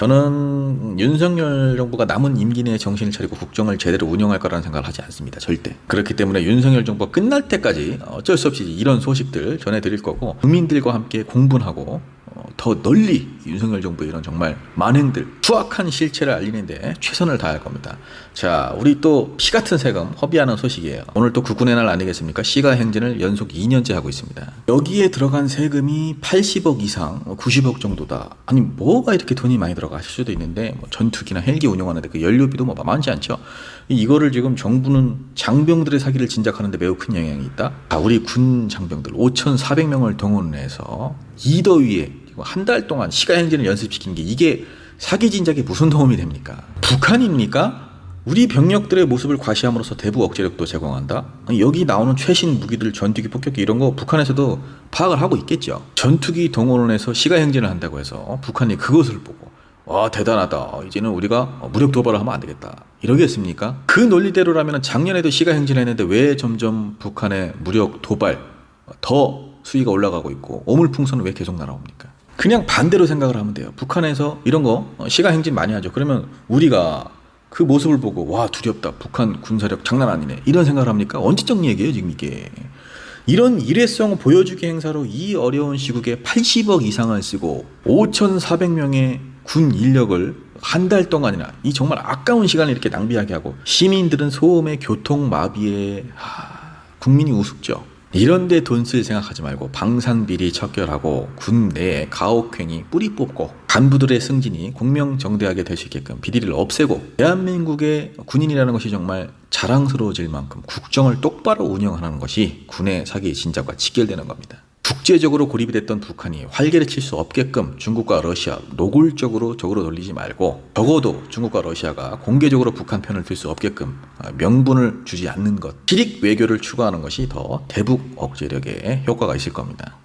저는 윤석열 정부가 남은 임기 내에 정신을 차리고 국정을 제대로 운영할 거라는 생각을 하지 않습니다. 절대. 그렇기 때문에 윤석열 정부가 끝날 때까지 어쩔 수 없이 이런 소식들 전해드릴 거고 국민들과 함께 공분하고 어, 더 널리 윤석열 정부의 이런 정말 만행들, 추악한 실체를 알리는데 최선을 다할 겁니다. 자, 우리 또 피 같은 세금 허비하는 소식이에요. 오늘 또 국군의 날 아니겠습니까? 시가 행진을 연속 2년째 하고 있습니다. 여기에 들어간 세금이 80억 이상, 90억 정도다. 아니 뭐가 이렇게 돈이 많이 들어가실 수도 있는데 뭐 전투기나 헬기 운영하는데 그 연료비도 뭐 만만치 않죠. 이거를 지금 정부는 장병들의 사기를 진작하는데 매우 큰 영향이 있다. 아, 우리 군 장병들 5,400명을 동원해서 이더위에 한 달 동안 시가 행진을 연습시키는 게 이게 사기 진작에 무슨 도움이 됩니까? 북한입니까? 우리 병력들의 모습을 과시함으로써 대북 억제력도 제공한다. 여기 나오는 최신 무기들, 전투기, 폭격기 이런 거 북한에서도 파악을 하고 있겠죠. 전투기 동원을 해서 시가 행진을 한다고 해서 북한이 그것을 보고 와 대단하다. 이제는 우리가 무력 도발을 하면 안 되겠다. 이러겠습니까? 그 논리대로라면 작년에도 시가 행진했는데 왜 점점 북한의 무력 도발 더 수위가 올라가고 있고 오물풍선은 왜 계속 날아옵니까? 그냥 반대로 생각을 하면 돼요. 북한에서 이런 거 어, 시가 행진 많이 하죠. 그러면 우리가 그 모습을 보고 와 두렵다. 북한 군사력 장난 아니네. 이런 생각을 합니까? 언제적 얘기예요, 지금 이게. 이런 일회성 보여주기 행사로 이 어려운 시국에 80억 이상을 쓰고 5,400명의 군 인력을 한 달 동안이나 이 정말 아까운 시간을 이렇게 낭비하게 하고 시민들은 소음에 교통 마비에 하, 국민이 우습죠. 이런데 돈 쓸 생각하지 말고 방산비리 척결하고 군 내에 가혹행위 뿌리 뽑고 간부들의 승진이 공명정대하게 될 수 있게끔 비리를 없애고 대한민국의 군인이라는 것이 정말 자랑스러워질 만큼 국정을 똑바로 운영하는 것이 군의 사기 진작과 직결되는 겁니다. 국제적으로 고립이 됐던 북한이 활개를 칠 수 없게끔 중국과 러시아 노골적으로 적으로 돌리지 말고 적어도 중국과 러시아가 공개적으로 북한 편을 들 수 없게끔 아, 명분을 주지 않는 것, 실익 외교를 추구하는 것이 더 대북 억제력에 효과가 있을 겁니다.